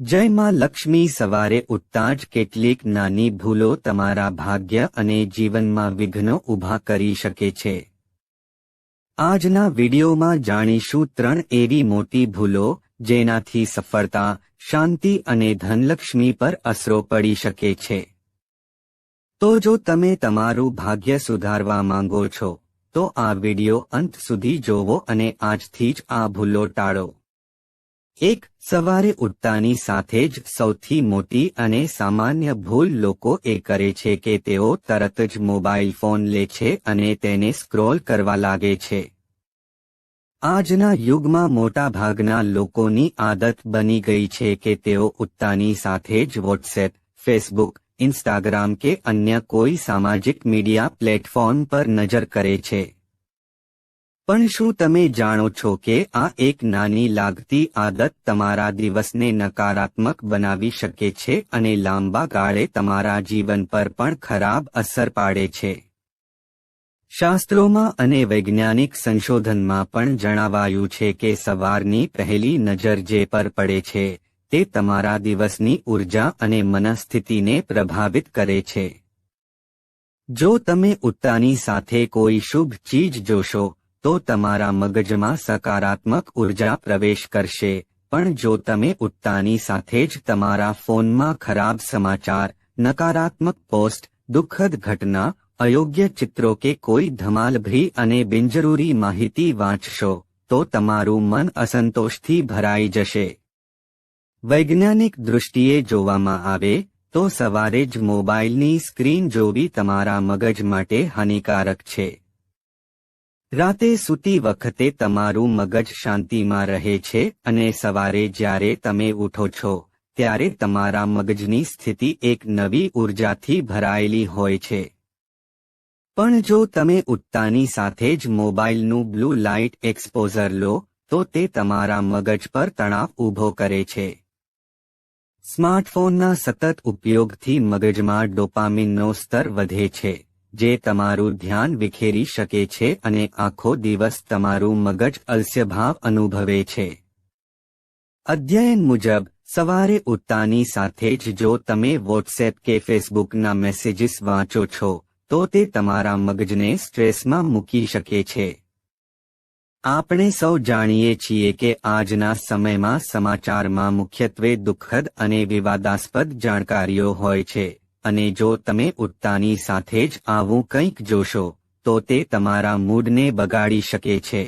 જય માં લક્ષ્મી, સવારે ઉઠતા જ કેટલીક નાની ભૂલો તમારા ભાગ્ય અને જીવનમાં વિઘ્નો ઊભા કરી શકે છે. આજના વિડીયોમાં જાણીશું ત્રણ એવી મોટી ભૂલો જેનાથી સફળતા, શાંતિ અને ધનલક્ષ્મી પર અસરો પડી શકે છે. તો જો તમે તમારું ભાગ્ય સુધારવા માંગો છો, તો આ વિડિયો અંત સુધી જોવો અને આજથી જ આ ભૂલો ટાળો. એક સવારે ઉઠતાની સાથે જ સૌથી મોટી અને સામાન્ય ભૂલ લોકો એ કરે છે કે તેઓ તરત જ મોબાઈલ ફોન લે છે અને તેને સ્ક્રોલ કરવા લાગે છે. આજના યુગમાં મોટાભાગના લોકોની આદત બની ગઈ છે કે તેઓ ઉઠતાની સાથે જ વોટ્સએપ, ફેસબુક, ઇન્સ્ટાગ્રામ કે અન્ય કોઈ સામાજિક મીડિયા પ્લેટફોર્મ પર નજર કરે છે. પણ શું તમે જાણો છો કે આ એક નાની લાગતી આદત તમારા દિવસને નકારાત્મક બનાવી શકે છે અને લાંબા ગાળે તમારા જીવન પર પણ ખરાબ અસર પાડે છે? શાસ્ત્રોમાં અને વૈજ્ઞાનિક સંશોધનમાં પણ જણાવાયું છે કે સવારની પહેલી નજર જે પર પડે છે, તે તમારા દિવસની ઊર્જા અને મનસ્થિતિને પ્રભાવિત કરે છે. જો તમે ઉત્તાની સાથે કોઈ શુભ ચીજ જોશો તો તમારા મગજમાં સકારાત્મક ઊર્જા પ્રવેશ કરશે. પણ જો તમે ઉઠતાની સાથે જ તમારા ફોનમાં ખરાબ સમાચાર, નકારાત્મક પોસ્ટ, દુઃખદ ઘટના, અયોગ્ય ચિત્રો કે કોઈ ધમાલભરી અને બિનજરૂરી માહિતી વાંચશો, તો તમારું મન અસંતોષથી ભરાઈ જશે. વૈજ્ઞાનિક દૃષ્ટિએ જોવામાં આવે, તો સવારે જ મોબાઈલની સ્ક્રીન જોવી તમારા મગજ માટે હાનિકારક છે. રાતે સૂતી વખતે તમારું મગજ શાંતિમાં રહે છે અને સવારે જ્યારે તમે ઉઠો છો, ત્યારે તમારા મગજની સ્થિતિ એક નવી ઉર્જાથી ભરાયેલી હોય છે. પણ જો તમે ઉઠતાની સાથે જ મોબાઈલનું બ્લુ લાઇટ એક્સપોઝર લો, તો તે તમારા મગજ પર તણાવ ઊભો કરે છે. સ્માર્ટફોનના સતત ઉપયોગથી મગજમાં ડોપામિનનો સ્તર વધે છે. જે તમારું ધ્યાન વિખેરી શકે છે અને આખો દિવસ તમારું મગજ અલસ્યભાવ અનુભવે છે. અધ્યયન મુજબ, સવારે ઉઠતાની સાથે જ જો તમે વોટ્સએપ કે ફેસબુકના મેસેજીસ વાંચો છો, તો તે તમારા મગજને સ્ટ્રેસમાં મૂકી શકે છે. આપણે સૌ જાણીએ છીએ કે આજના સમયમાં સમાચારમાં મુખ્યત્વે દુઃખદ અને વિવાદાસ્પદ જાણકારીઓ હોય છે. અને જો તમે ઉઠતાની સાથે જ આવું કંઈક જોશો, તો તે તમારા મૂડને બગાડી શકે છે.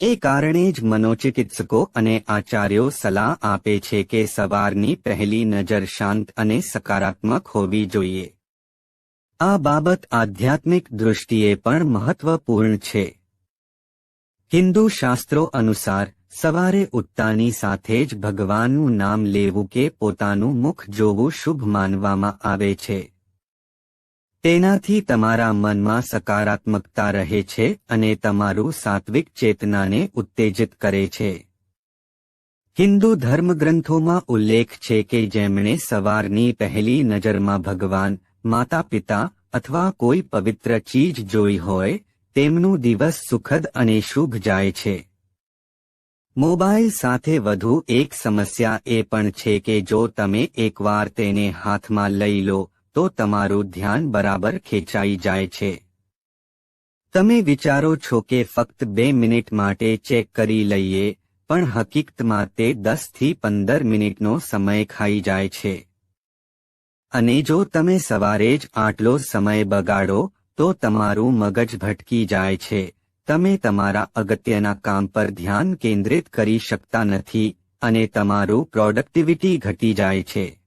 એ કારણે જ મનોચિકિત્સકો અને આચાર્યો સલાહ આપે છે કે સવારની પહેલી નજર શાંત અને સકારાત્મક હોવી જોઈએ. આ બાબત આધ્યાત્મિક દૃષ્ટિએ પણ મહત્વપૂર્ણ છે. હિન્દુ શાસ્ત્રો અનુસાર સવારે ઉઠતાની સાથે જ ભગવાનનું નામ લેવું કે પોતાનું મુખ જોવું શુભ માનવામાં આવે છે. તેનાથી તમારા મનમાં સકારાત્મકતા રહે છે અને તમારું સાત્વિક ચેતનાને ઉત્તેજિત કરે છે. હિન્દુ ધર્મગ્રંથોમાં ઉલ્લેખ છે કે જેમણે સવારની પહેલી નજરમાં ભગવાન માતા પિતા અથવા કોઈ પવિત્ર ચીજ જોઈ હોય, તેમનું દિવસ સુખદ અને શુભ જાય છે. મોબાઈલ સાથે વધુ એક સમસ્યા એ પણ છે કે જો તમે એકવાર તેને હાથમાં લઈ લો, તો તમારું ધ્યાન બરાબર ખેંચાઈ જાય છે. તમે વિચારો છો કે ફક્ત બે મિનિટ માટે ચેક કરી લઈએ, પણ હકીકતમાં તે દસથી પંદર મિનિટનો સમય ખાઈ જાય છે. અને જો તમે સવારે જ આટલો સમય બગાડો, તો તમારું મગજ ભટકી જાય છે. તમે તમારા અગત્યના કામ પર ધ્યાન કેન્દ્રિત કરી શકતા નથી અને તમારું પ્રોડક્ટિવિટી ઘટી જાય છે.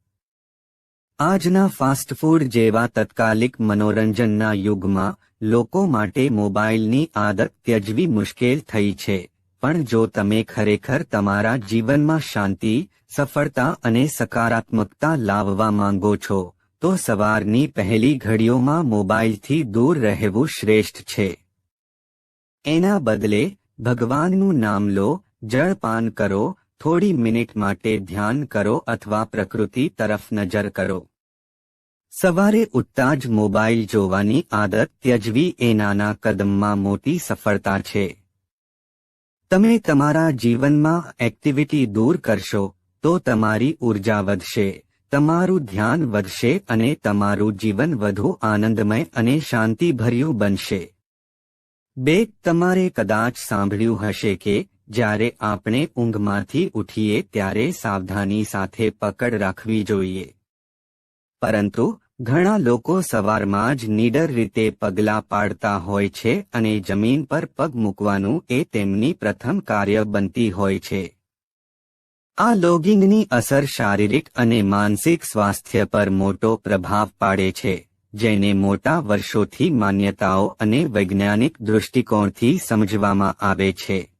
આજના ફાસ્ટફૂડ જેવા તત્કાલિક મનોરંજનના યુગમાં લોકો માટે મોબાઈલની આદત ત્યજવી મુશ્કેલ થઈ છે. પણ જો તમે ખરેખર તમારા જીવનમાં શાંતિ, સફળતા અને સકારાત્મકતા લાવવા માંગો છો, તો સવારની પહેલી ઘડીઓમાં મોબાઈલથી દૂર રહેવું શ્રેષ્ઠ છે. એના બદલે ભગવાનનું નામ લો, જળપાન કરો, થોડી મિનિટ માટે ધ્યાન કરો અથવા પ્રકૃતિ તરફ નજર કરો. સવારે ઉઠતા જ મોબાઈલ જોવાની આદત ત્યજવી એ નાના કદમમાં મોટી સફળતા છે. તમે તમારા જીવનમાં એક્ટિવિટી દૂર કરશો, તો તમારી ઊર્જા વધશે, તમારું ધ્યાન વધશે અને તમારું જીવન વધુ આનંદમય અને શાંતિભર્યું બનશે. બે તમારે કદાચ સાંભળ્યું હશે કે, જ્યારે આપણે ઊંઘમાંથી ઉઠીએ ત્યારે સાવધાની સાથે પકડ રાખવી જોઈએ. પરંતુ, ઘણા લોકો સવારમાં જ નીડર રીતે પગલાં પાડતા હોય છે અને જમીન પર પગ મૂકવાનું એ તેમની પ્રથમ કાર્ય બનતી હોય છે. આ લોગિંગની અસર શારીરિક અને માનસિક સ્વાસ્થ્ય પર મોટો પ્રભાવ પાડે છે. જેને મોટા વર્ષોથી માન્યતાઓ અને વૈજ્ઞાનિક દૃષ્ટિકોણથી સમજવામાં આવે છે.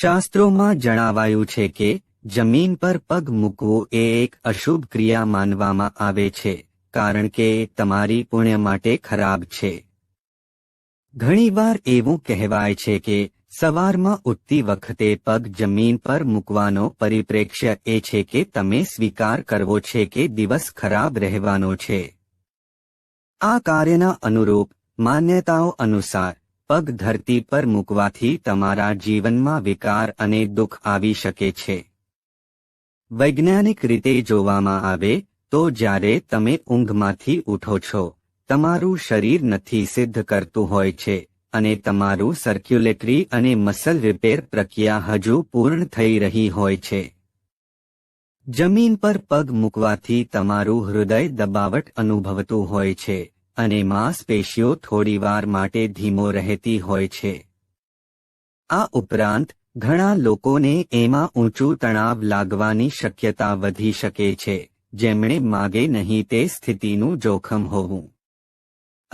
શાસ્ત્રોમાં જણાવાયું છે કે, જમીન પર પગ મૂકવું એ એક અશુભ ક્રિયા માનવામાં આવે છે, કારણ કે તમારી પુણ્ય માટે ખરાબ છે. ઘણીવાર એવું કહેવાય છે કે, સવારમાં ઉઠતી વખતે પગ જમીન પર મૂકવાનો પરિપ્રેક્ષ્ય એ છે કે તમે સ્વીકાર કરવો છે કે દિવસ ખરાબ રહેવાનો છે. આ કાર્યના અનુરૂપ માન્યતાઓ અનુસાર, પગ ધરતી પર મૂકવાથી તમારા જીવનમાં વિકાર અને દુઃખ આવી શકે છે. વૈજ્ઞાનિક રીતે જોવામાં આવે, તો જ્યારે તમે ઊંઘમાંથી ઉઠો છો, તમારું શરીર નથી સિદ્ધ કરતું હોય છે, અને તમારું સર્ક્યુલેટરી અને મસલ રિપેર પ્રક્રિયા હજુ પૂર્ણ થઈ રહી હોય છે. જમીન પર પગ મૂકવાથી તમારું હૃદય દબાવટ અનુભવતું હોય છે, અને માંસપેશીઓ થોડીવાર માટે ધીમો રહેતી હોય છે. આ ઉપરાંત, ઘણા લોકોને એમાં ઊંચું તણાવ લાગવાની શક્યતા વધી શકે છે, જેમણે માગે નહીં તે સ્થિતિનું જોખમ હોવું.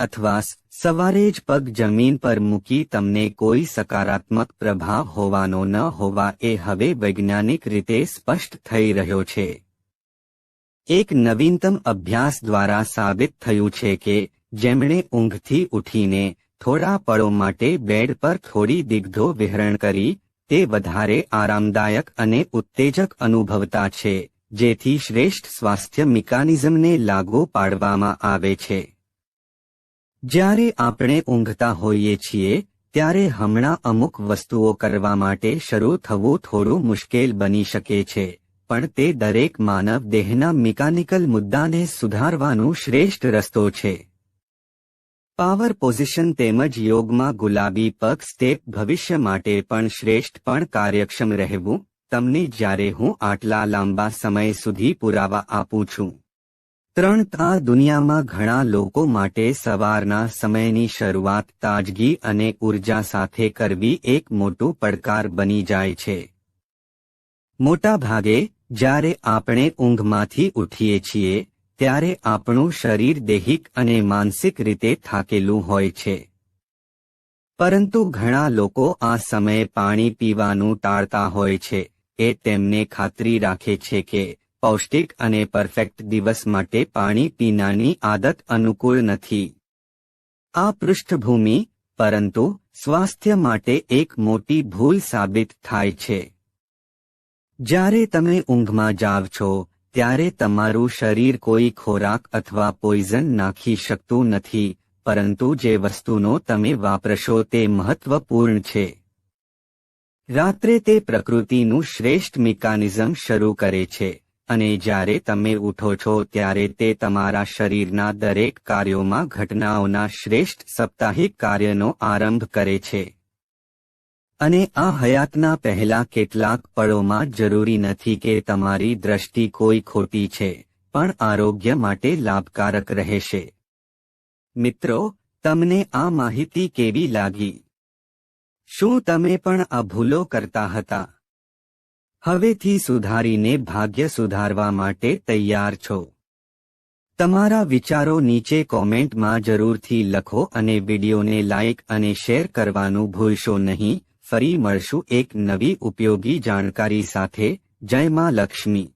અથવા સવારે જ પગ જમીન પર મૂકી તમને કોઈ સકારાત્મક પ્રભાવ હોવાનો ન હોવા એ હવે વૈજ્ઞાનિક રીતે સ્પષ્ટ થઈ રહ્યો છે. એક નવીનતમ અભ્યાસ દ્વારા સાબિત થયું છે કે, જેમણે ઊંઘથી ઉઠીને થોડા પળો માટે બેડ પર થોડી દિગ્ધો વિહરણ કરી, તે વધારે આરામદાયક અને ઉત્તેજક અનુભવતા છે, જેથી શ્રેષ્ઠ સ્વાસ્થ્ય મિકાનિઝમને લાગુ પાડવામાં આવે છે. જ્યારે આપણે ઊંઘતા હોઈએ છીએ, ત્યારે હમણાં અમુક વસ્તુઓ કરવા માટે શરૂ થવું થોડું મુશ્કેલ બની શકે છે, પણ તે દરેક માનવ દેહના મિકાનિકલ મુદ્દાને સુધારવાનું શ્રેષ્ઠ રસ્તો છે. પાવર પોઝિશન તેમજ યોગમાં ગુલાબી પગ સ્ટેપ ભવિષ્ય માટે પણ શ્રેષ્ઠ પણ કાર્યક્ષમ રહેવું, તમને જ્યારે હું આટલા લાંબા સમય સુધી પુરાવા આપું છું. ત્રણ તા દુનિયામાં ઘણા લોકો માટે સવારના સમયની શરૂઆત તાજગી અને ઊર્જા સાથે કરવી એક મોટું પડકાર બની જાય છે. મોટા ભાગે જ્યારે આપણે ઊંઘમાંથી ઉઠીએ છીએ, ત્યારે આપણું શરીર દૈહિક અને માનસિક રીતે થાકેલું હોય છે. પરંતુ ઘણા લોકો આ સમયે પાણી પીવાનું ટાળતા હોય છે, એ તેમને ખાતરી રાખે છે કે પૌષ્ટિક અને પરફેક્ટ દિવસ માટે પાણી પીનાની આદત અનુકૂળ નથી. આ પૃષ્ઠભૂમિ, પરંતુ સ્વાસ્થ્ય માટે એક મોટી ભૂલ સાબિત થાય છે. જ્યારે તમે ઊંઘમાં જાવ છો, ત્યારે તમારું શરીર કોઈ ખોરાક અથવા પોઈઝન નાખી શકતું નથી, પરંતુ જે વસ્તુનો તમે વાપરશો તે મહત્વપૂર્ણ છે. રાત્રે તે પ્રકૃતિનું શ્રેષ્ઠ મિકાનિઝમ શરૂ કરે છે. અને જ્યારે તમે ઉઠો છો ત્યારે તે તમારા શરીરના દરેક કાર્યોમાં ઘટનાઓના શ્રેષ્ઠ સાપ્તાહિક કાર્યનો આરંભ કરે છે. અને આ હયાતના પહેલા કેટલાક પળોમાં જરૂરી નથી કે તમારી દ્રષ્ટિ કોઈ ખોટી છે, પણ આરોગ્ય માટે લાભકારક રહેશે. મિત્રો, તમને આ માહિતી કેવી લાગી? શું તમે પણ આ ભૂલો કરતા હતા? હવેથી સુધારીને ભાગ્ય સુધારવા માટે તૈયાર છો. તમારા વિચારો નીચે કોમેન્ટમાં જરૂરથી લખો અને વિડીયોને લાઇક અને શેર કરવાનું ભૂલશો નહીં. ફરી મળશું એક નવી ઉપયોગી જાણકારી સાથે. જય માં લક્ષ્મી.